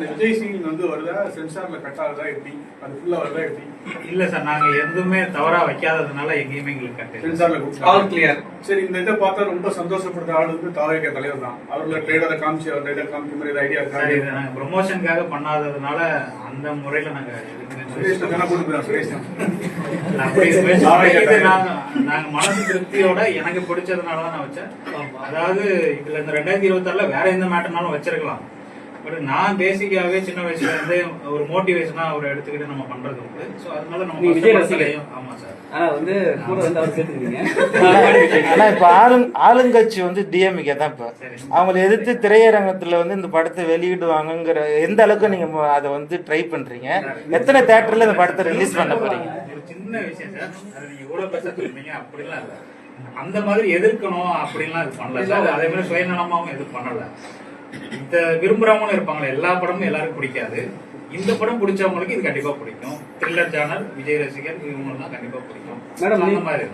விஜய் சிங் வந்து வருதா? சென்சார்ல கட் ஆகுதா எப்படி? அது ஃபுல்லா வருதா எப்படி? இல்ல சார் நாங்க எதுவுமே தவறா வைக்காததுனால எங்கேயுமே எங்களுக்கு கட்டு சென்சார்ல ஆல் கிளியர் சரி இந்த இதை பார்த்தா ரொம்ப சந்தோஷப்படுற ஆள் வந்து தாவேக தலைவர் தான். அவரோட ட்ரேடரை காமிச்சு அவர் ட்ரேடர் காமிக்க மாதிரி ஐடியா சார் இதை நாங்க ப்ரொமோஷனுக்காக பண்ணாததுனால அந்த முறையில நாங்க. இது நாங்க மனசு திருப்தியோட எனக்கு பிடிச்சதுனால தான் நான் வச்சேன். அதாவது இதுல இந்த ரெண்டாயிரத்தி இருபத்தி ஆறுல வேற எந்த மேட்டர்னாலும் வச்சிருக்கலாம். பட் நான் பேசிக்காவே சின்ன வயசுல இருந்தே ஒரு மோட்டிவேஷனா அவரை எடுத்துக்கிட்டு நம்ம பண்றது உண்டு. சோ அதனால நம்ம விஜய் கஷ்டப்படலையும் ஆமா சார். ஆனா வந்து கூட வந்து அவர் சேர்த்துக்கிறீங்க ஆனா இப்ப ஆளுங் ஆளுங்கட்சி வந்து டிஎம்கே தான் இப்ப. அவங்களை எதிர்த்து திரையரங்கத்துல வந்து இந்த படத்தை வெளியிடுவாங்கங்கிற எந்த அளவுக்கு நீங்க அதை வந்து ட்ரை பண்றீங்க? எத்தனை தேட்டர்ல இந்த படத்தை ரிலீஸ் பண்ண போறீங்க? ஒரு சின்ன விஷயம் சார். அது நீங்க இவ்வளவு பெருசா சொல்றீங்க. அப்படிலாம் இல்ல. அந்த மாதிரி எதிர்க்கணும் அப்படிலாம் இது பண்ணல அதே மாதிரி சுயநலமாவும் எதுவும் பண்ணல. இந்த விரும்புறவங்களும் இருப்பாங்களே எல்லா படமும் எல்லாருக்கும் பிடிக்காது. இந்த படம் பிடிச்சவங்களுக்கு இது கண்டிப்பா பிடிக்கும். த்ரில்லர் ஜானர் விஜய் ரசிகர் இவங்களுக்கு கண்டிப்பா பிடிக்கும். மேடம், அந்த மாதிரி